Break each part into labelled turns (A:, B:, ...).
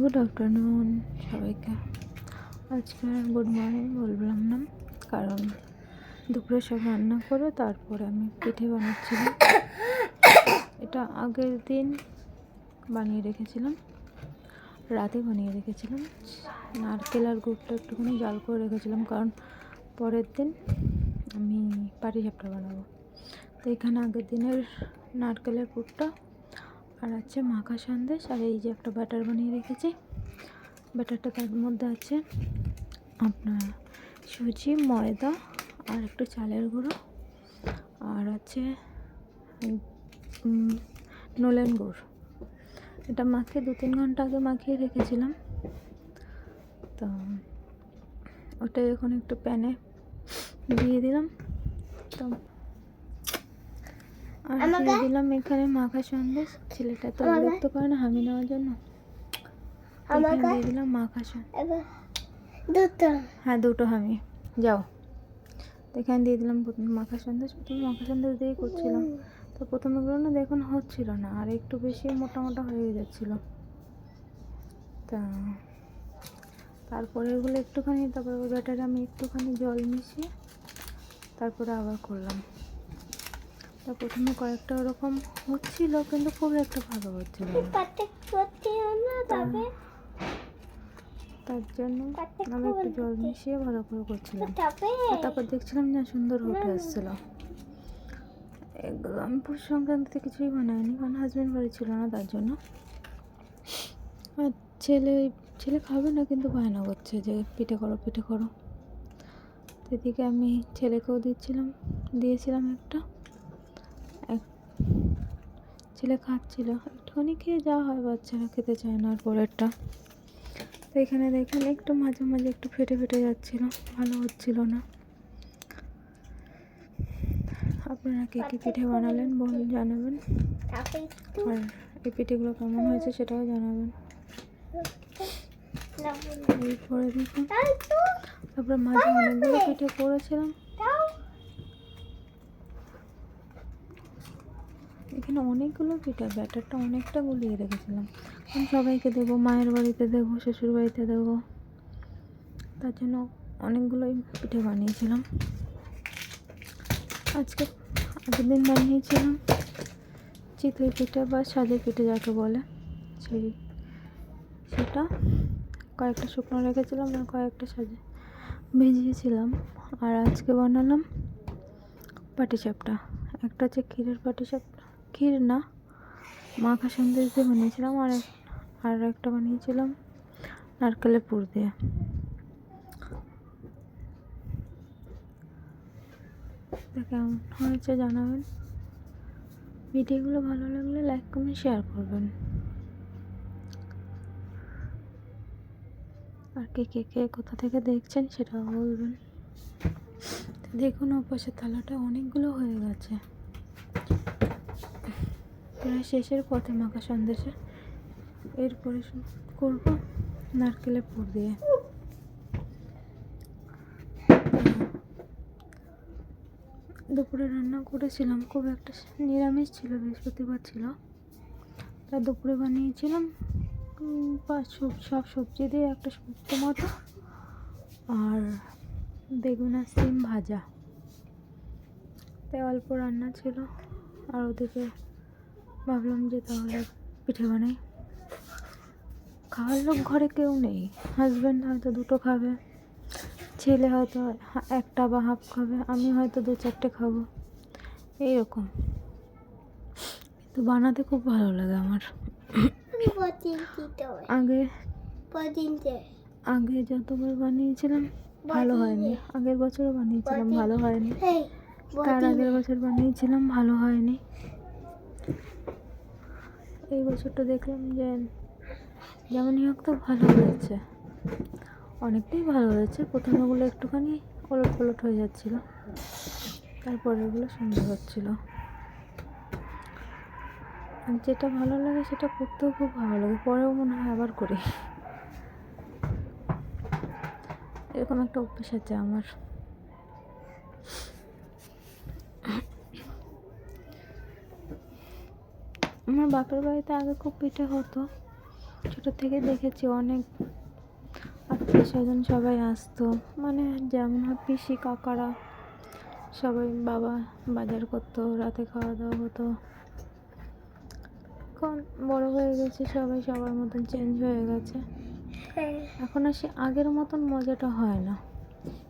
A: Good afternoon সবাইকে। আজকে good morning বললাম না, কারণ দুপুরে সব রান্না করে তারপরে আমি পিঠে বানাচ্ছিলাম। এটা আগের দিন বানিয়ে রেখেছিলাম, রাতে বানিয়ে রেখেছিলাম। নারকেল আর গুড়টা একটুখানি জাল করে রেখেছিলাম, কারণ পরের দিন আমি পাটিসাপটা বানাবো। তো এখানে আগের দিনের নারকেলের পুরটা আর আছে মাখা সন্দেশ আর এই যে একটা ব্যাটার বানিয়ে রেখেছি। ব্যাটারটা তার মধ্যে আছে আপনার সুজি, ময়দা আর একটু চালের গুঁড়ো। আর আছে নলেন গুড়। এটা মাখিয়ে দু তিন ঘণ্টা আগে মাখিয়ে রেখেছিলাম। তো ওটা এখন একটু প্যানে দিয়ে দিলাম। তো আর দিয়ে দিলাম এখানে মাখা সন্দেশ। ছেলেটা তো বিরক্ত করে না হামি নেওয়ার জন্য। এখানে দিয়ে দিলাম মাখা সন্দেশ
B: দুটো।
A: হ্যাঁ দুটো হামি। যাও। তো এখানে দিয়ে দিলাম প্রথমে মাখা সন্দেশ। প্রথমে মাখা সন্দেশ দিয়ে করছিলাম। তো প্রথমে গুলো না দেখুন হচ্ছিল না আর একটু বেশি মোটা মোটা হয়ে যাচ্ছিল। তা তারপরে ওগুলো একটুখানি তারপরে ব্যাটারে আমি একটুখানি জল মিশিয়ে তারপরে আবার করলাম। তা প্রথমে কয়েকটা ওরকম হচ্ছিল কিন্তু খুব একটা ভালো হচ্ছিল তার জন্য আমি একটু জল মিশিয়ে ভালো করে করছিলাম। তারপর দেখছিলাম না সুন্দর উঠে আসছিল। এগুলো আমি পৌষ সংক্রান্তিতে কিছুই বানাইনি কারণ হাজব্যান্ড বাড়ি ছিল না তার জন্য। আর ছেলে ছেলে খাবে না কিন্তু বায়না করছে যে পিঠে করো পিঠে করো। তো এদিকে আমি ছেলেকেও দিচ্ছিলাম দিয়েছিলাম একটা। এক ছেলে খাচ্ছিল। একটুখানি খেয়ে যাওয়া হয়, বাচ্চারা খেতে চায় না আর পরেরটা। তো এখানে দেখুন একটু মাঝে মাঝে একটু ফেটে ফেটে যাচ্ছিল, ভালো হচ্ছিল না। আপনারা কে কী পিঠে বানালেন বল জানাবেন। আর এই পিঠেগুলো কেমন হয়েছে সেটাও জানাবেন। এরপরে দেখুন তারপরে মাঝে অনেকগুলো পিঠে করেছিলাম। এখানে অনেকগুলো পিঠে ব্যাটারটা অনেকটা গুলিয়ে রেখেছিলাম। সবাইকে দেবো, মায়ের বাড়িতে দেবো, শ্বশুর বাড়িতে দেবো। তার জন্য অনেকগুলোই পিঠে বানিয়েছিলাম। আজকে আগের দিন বানিয়েছিলাম চিতই পিঠে বা সাজের পিঠে যাকে বলে। সেই, সেটা কয়েকটা শুকনো রেখেছিলাম আর কয়েকটা সাজে ভিজিয়েছিলাম। আর আজকে বানালাম পাটিসাপটা। একটা হচ্ছে ক্ষীরের পাটিসাপটা ক্ষীর না মাখা সন্দেশ দিয়ে বানিয়েছিলাম আর আর একটা বানিয়েছিলাম নারকেলের পুর দিয়ে। কেমন হয়েছে জানাবেন। ভিডিওগুলো ভালো লাগলে লাইক কমেন্ট শেয়ার করবেন। আর কে কে কে কোথা থেকে দেখছেন সেটাও বলবেন। দেখুন ওপাশের থালাটা অনেকগুলো হয়ে গেছে। প্রায় শেষের পথে মাখা সন্দেশে। এরপরে করব নারকেলের পুর দিয়ে। দুপুরে রান্না করেছিলাম, খুব একটা নিরামিষ ছিল, বৃহস্পতিবার ছিল। তা দুপুরে বানিয়েছিলাম সব সবজি দিয়ে একটা শুক্তো মতো আর বেগুন আর সিম ভাজা। তাই অল্প রান্না ছিল, আর ওদিকে ভাবলাম যে তাহলে পিঠে বানাই। খাওয়ার লোক ঘরে কেউ নেই। হাজব্যান্ড হয়তো দুটো খাবে ছেলে হয়তো একটা বা হাফ খাবে আমি হয়তো দু চারটে খাব। এইরকম। কিন্তু বানাতে খুব ভালো লাগে আমার। আগে আগে যতবার বানিয়েছিলাম ভালো হয়নি। আগের বছরও বানিয়েছিলাম ভালো হয়নি। তার আগের বছর বানিয়েছিলাম ভালো হয়নি। এই বছরটা দেখলাম যে যেমনই হোক তো ভালো হয়েছে। অনেকটাই ভালো হয়েছে। প্রথমেগুলো একটুখানি ওলট পলট হয়ে যাচ্ছিল। তারপরে ওগুলো সুন্দর হচ্ছিল। আর যেটা ভালো লাগে সেটা করতেও খুব ভালো লাগে। পরেও মনে হয় আবার করি। এরকম একটা অভ্যেস আছে আমার। আমার বাপের বাড়িতে আগে খুব পিঠে হতো। ছোটো থেকে দেখেছি অনেক আত্মীয় স্বজন সবাই আসতো। মানে যেমন হয় পিসি, কাকারা সবাই বাবা বাজার করতো, রাতে খাওয়া দাওয়া হতো। এখন বড় হয়ে গেছে, সবাই সবার মতন চেঞ্জ হয়ে গেছে। এখন আর সে আগের মতন মজাটা হয় না।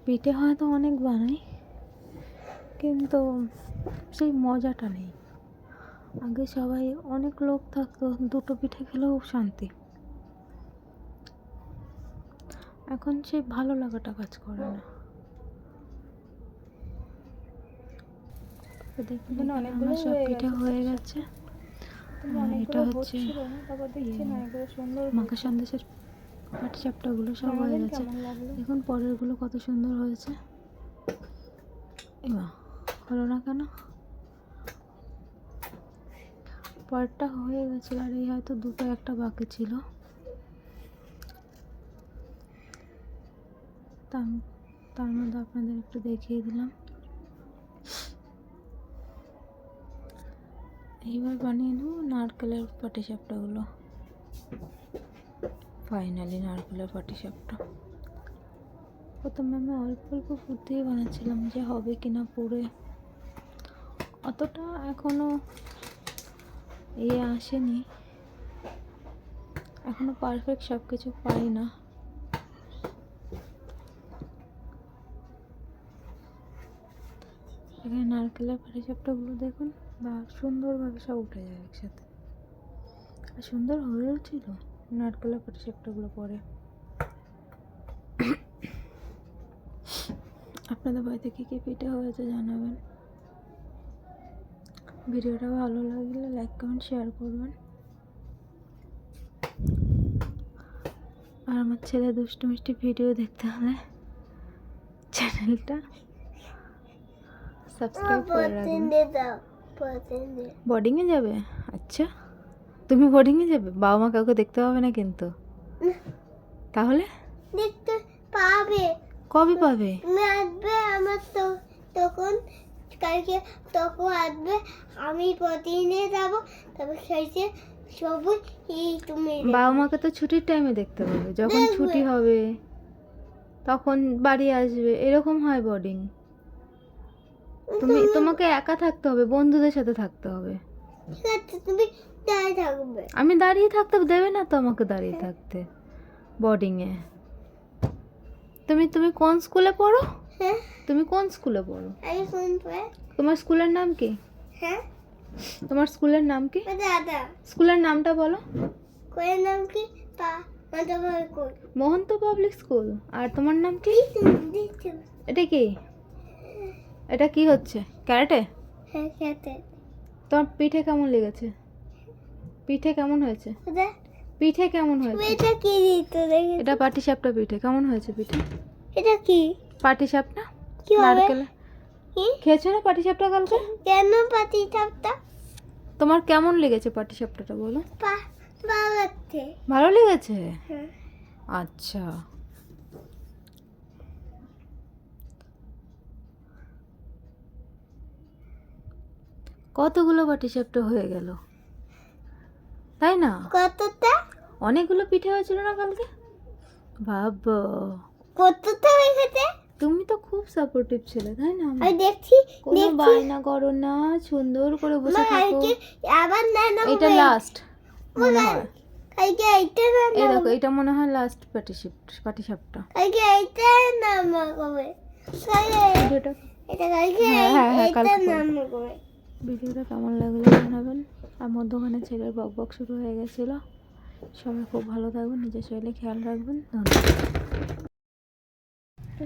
A: পিঠে হয়তো অনেক বানাই, কিন্তু সেই মজাটা নেই। আগে সবাই অনেক লোক থাকতো দুটো পিঠে খেলেও শান্তি। এখন সে ভালো লাগাটা কাজ করে না। দেখুন
C: এখানে অনেকগুলো
A: সব
C: হয়ে
A: পিঠে
C: গেছে।
A: হয়ে এটা হচ্ছে মাখা সন্দেশের পাটি চাপটাগুলো সব হয়ে গেছে। দেখুন পরেরগুলো কত সুন্দর হয়েছে। হলো না কেন? পরেরটা হয়ে গেছিল আর এই হয়তো দুটো একটা বাকি ছিল। তার তার মধ্যে আপনাদের একটু দেখিয়ে দিলাম। এইবার বানিয়ে নেব নারকেলের পাটিসাপটাগুলো ফাইনালি নারকেলের পাটিসাপটা। প্রথমে আমি অল্প অল্প ফুট দিয়ে বানাচ্ছিলাম যে হবে কি না পুড়ে। অতটা এখনও ইয়ে আসেনি। এখনও পারফেক্ট সব কিছু পাই না। এখানে নারকেলের পাটিসাপটাগুলো দেখুন, বা সুন্দরভাবে সব উঠে যায় একসাথে। আর সুন্দর হয়েও ছিল নারকেলের পাটিসাপটাগুলো পরে। আপনাদের বাড়িতে কী কী পিঠে হয়েছে জানাবেন? ভিডিওটা ভালো লাগলে লাইক কমেন্ট শেয়ার করবেন। আর আমার ছেলে দুষ্টু মিষ্টি ভিডিও দেখতে হলে চ্যানেলটা সাবস্ক্রাইব করে রাখবেন বোর্ডিংয়ে যাবে? আচ্ছা। তুমি বোর্ডিংয়ে যাবে? বাবা মা কাউকে দেখতে পাবে না কিন্তু? তাহলে?
B: দেখতে পাবে।
A: কবে পাবে?
B: আসবে আমার তো তখন কালকে তখন আসবে আমি প্রতিদিনে যাব তারপর শেষে সবুজ এই তুমি
A: বাবা মাকে তো ছুটির টাইমে দেখতে পাবে যখন ছুটি হবে তখন বাড়ি আসবে এরকম হয় বোর্ডিং তুমি তোমাকে একা থাকতে হবে বন্ধুদের সাথে থাকতে হবে।
B: ঠিক আছে তুমি দাঁড়িয়ে থাকবে।
A: আমি দাঁড়িয়ে থাকতে দেবে না তো আমাকে দাঁড়িয়ে থাকতে বোর্ডিংয়ে তুমি তুমি কোন স্কুলে পড়ো? তুমি কোন স্কুলে পড়ো?
B: আমি
A: তোমার স্কুলের নাম কি?
B: হ্যাঁ?
A: তোমার স্কুলের নাম কি?
B: দাদা।
A: স্কুলের নামটা বলো।
B: কোয়ের নাম কি?
A: Mohanta public school. আর তোমার নাম কি? এটা কি? এটা কি হচ্ছে? ক্যারেটে?
B: হ্যাঁ
A: তোমার পিঠে কেমন লেগেছে? পিঠে কেমন হয়েছে? পিঠে কেমন হয়েছে?
B: এটা কি
A: এটা পাটিসাপটা পিঠে। কেমন হয়েছে পিঠে?
B: এটা কি?
A: পাটিসাপটা নারকেল খেয়েছো না পাটিসাপটা কালকে?
B: কেন
A: তোমার কেমন লেগেছে পাটিসাপটাটা বলো? ভালো লেগেছে।
B: হ্যাঁ।
A: আচ্ছা। কতগুলো পাটিসাপটা হয়ে গেল? তাই না?
B: কতটা?
A: অনেকগুলো পিঠে হয়েছিল না কালকে? বাবা।
B: কতটা হয়েছে?
A: তুমি তো খুব সাপোর্টিভ ছিলে তাই না?
B: আমি দেখছি
A: কোনো বায়না করো না সুন্দর করে বসে
B: মা,
A: থাকো।
B: আবার না না
A: এটা লাস্ট মনে হয়।
B: কালকে এইটা না
A: এই দেখো এটা মনে হয় লাস্ট পাটিসাপ পাটিসাপটা
B: কালকে এইটা নাম কবে? কালকে
A: ভিডিওটা
B: এটা কালকে
A: হ্যাঁ, হ্যাঁ, হ্যাঁ,
B: এইটা
A: কালকে
B: নাম কবে?
A: ভিডিওটা কেমন লাগল জানাবেন? আর মধ্যখানে ছেলের বক বক শুরু হয়ে গেছিল। সবাই খুব ভালো থাকবেন নিজের শরীরে খেয়াল রাখবেন। ধন্যবাদ।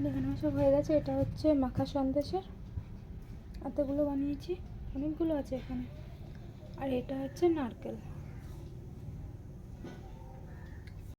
A: দেখে সব হয়ে গেছে। এটা হচ্ছে মাখা সন্দেশের। এতগুলো বানিয়েছি। অনেকগুলো আছে এখানে। আর এটা হচ্ছে নারকেল।